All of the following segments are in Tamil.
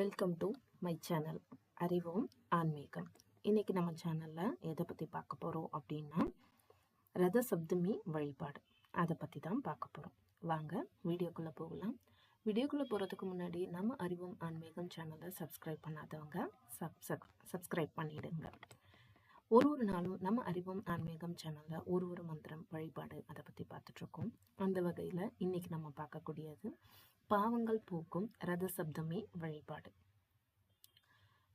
வெல்கம் டு மை சேனல் அறிவோம் ஆன்மீகம். இன்னைக்கு நம்ம சேனலில் எதை பற்றி பார்க்க போகிறோம் அப்படின்னா ரத சப்தமி வழிபாடு. அதை பற்றி தான் பார்க்க போகிறோம் வாங்க வீடியோக்குள்ளே போகலாம். வீடியோக்குள்ளே போகிறதுக்கு முன்னாடி நம்ம அறிவோம் ஆன்மீகம் சேனலை சப்ஸ்கிரைப் பண்ணாதவங்க சப் சப்ஸ்கிரைப் பண்ணிடுங்க. ஒரு ஒரு நாளும் நம்ம அறிவோம் ஆன்மீகம் சேனலில் ஒரு ஒரு மந்திரம் வழிபாடு அதை பற்றி பார்த்துட்ருக்கோம் அந்த வகையில் இன்றைக்கி நம்ம பார்க்கக்கூடியது பாவங்கள் போக்கும் ரத சப்தமி வழிபாடு.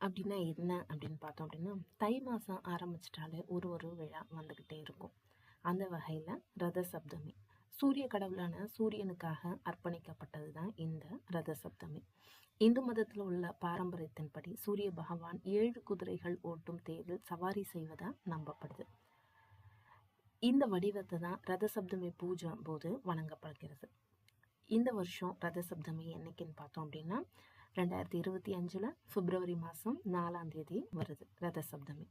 அப்படின்னா என்ன அப்படின்னு பார்த்தோம் அப்படின்னா தை மாதம் ஆரம்பிச்சிட்டாலே ஒரு ஒரு விழா வந்துக்கிட்டே இருக்கும். அந்த வகையில் ரத சப்தமி. சூரிய கடவுளான சூரியனுக்காக அர்ப்பணிக்கப்பட்டது தான் இந்த ரத சப்தமி. இந்து மதத்தில் உள்ள பாரம்பரியத்தின்படி சூரிய பகவான் ஏழு குதிரைகள் ஓட்டும் தேரில் சவாரி செய்வதாக நம்பப்படுது. இந்த வடிவத்தை தான் ரத சப்தமி பூஜை போது வணங்கப்படுகிறது. இந்த வருஷம் ரத சப்தமி என்னைக்குன்னு பார்த்தோம் அப்படின்னா ரெண்டாயிரத்தி இருபத்தி அஞ்சில் பிப்ரவரி மாதம் நாலாம் தேதி வருது ரத சப்தமி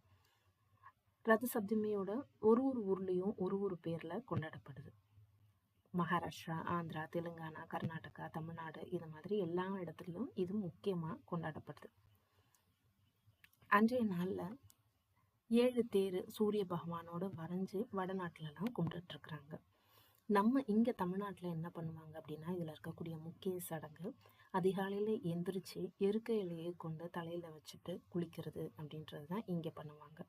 ரத சப்தமியோட ஒரு ஒரு ஊர்லேயும் ஒரு ஒரு பேரில் கொண்டாடப்படுது. மகாராஷ்டிரா ஆந்திரா தெலுங்கானா கர்நாடகா தமிழ்நாடு இது மாதிரி எல்லா இடத்துலையும் இது முக்கியமாக கொண்டாடப்படுது. அன்றைய நாளில் ஏழு தேர் சூரிய பகவானோட வரைஞ்சி வடநாட்டிலலாம் கும்பிட்டுட்ருக்குறாங்க நம்ம இங்கே தமிழ்நாட்டில் என்ன பண்ணுவாங்க அப்படின்னா இதில் இருக்கக்கூடிய முக்கிய சடங்கு அதிகாலையில் எந்திரிச்சு எருக்க இலையை கொண்டு தலையில் வச்சுட்டு குளிக்கிறது அப்படின்றது தான் இங்கே பண்ணுவாங்க.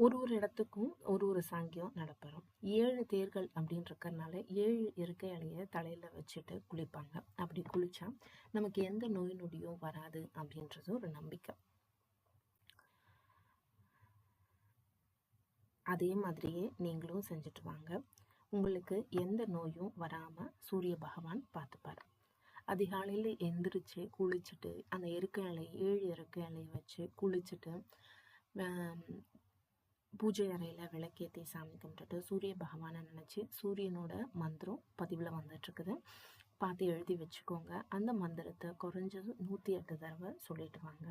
ஒரு ஒரு இடத்துக்கும் ஒரு ஒரு சாங்கியம் நடப்பெறும் ஏழு தேர்கள் அப்படின்னு இருக்கிறதுனால ஏழு இருக்க இலையை தலையில் வச்சுட்டு குளிப்பாங்க. அப்படி குளிச்சா நமக்கு எந்த நோய் நொடியும் வராது அப்படின்றது ஒரு நம்பிக்கை. அதே மாதிரியே நீங்களும் செஞ்சுட்டு வாங்க. உங்களுக்கு எந்த நோயும் வராமல் சூரிய பகவான் பார்த்துப்பார். அதிகாலையில் எந்திரிச்சு குளிச்சுட்டு அந்த எருக்க இலை ஏழு எருக்க இலையை வச்சு குளிச்சுட்டு பூஜை அறையில் விளக்கேற்றி சாமி கும்பிட்டுட்டு சூரிய பகவானை நினச்சி சூரியனோட மந்திரம் பதிவில் வந்துட்டுருக்குது. பார்த்து எழுதி வச்சுக்கோங்க. அந்த மந்திரத்தை குறைஞ்சது நூற்றி எட்டு தடவை சொல்லிட்டு வாங்க.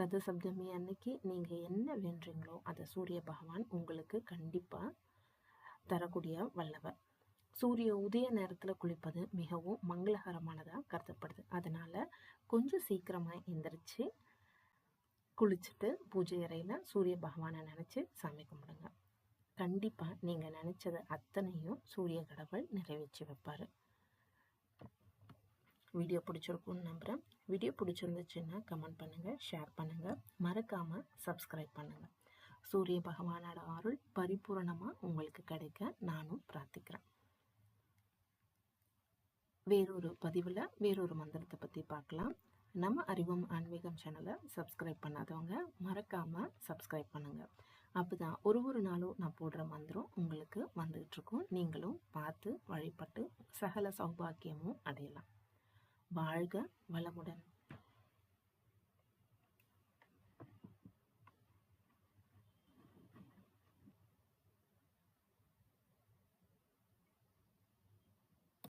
ரத சப்தமி அன்னைக்கு நீங்கள் என்ன வேண்டுறீங்களோ அதை சூரிய பகவான் உங்களுக்கு கண்டிப்பாக தரக்கூடிய வல்லவர் சூரிய உதய நேரத்தில் குளிப்பது மிகவும் மங்களகரமானதாக கருதப்படுது. அதனால் கொஞ்சம் சீக்கிரமாக எந்திரிச்சு குளிச்சுட்டு பூஜை அறையில் சூரிய பகவானை நினச்சி சாமி கும்பிடுங்க. கண்டிப்பாக நீங்கள் நினச்சது அத்தனையும் சூரிய கடவுள் நிறைவேற்றி வைப்பார். வீடியோ பிடிச்சிருக்கும்னு நம்புகிறேன் வீடியோ பிடிச்சிருந்துச்சுன்னா கமெண்ட் பண்ணுங்கள் ஷேர் பண்ணுங்கள் மறக்காமல் சப்ஸ்கிரைப் பண்ணுங்கள் சூரிய பகவானோட அருள் பரிபூரணமாக உங்களுக்கு கிடைக்க நானும் பிரார்த்திக்கிறேன். வேறொரு பதிவில் வேறொரு மந்திரத்தை பற்றி பார்க்கலாம். நம்ம அறிவம் ஆன்மீகம் சேனலை சப்ஸ்கிரைப் பண்ணாதவங்க மறக்காமல் சப்ஸ்கிரைப் பண்ணுங்கள் அப்போ தான் ஒரு ஒரு நாளும் நான் போடுற மந்திரம் உங்களுக்கு வந்துகிட்ருக்கும் நீங்களும் பார்த்து வழிபட்டு சகல சௌபாக்கியமும் அடையலாம். வாழ்க வளமுடன்.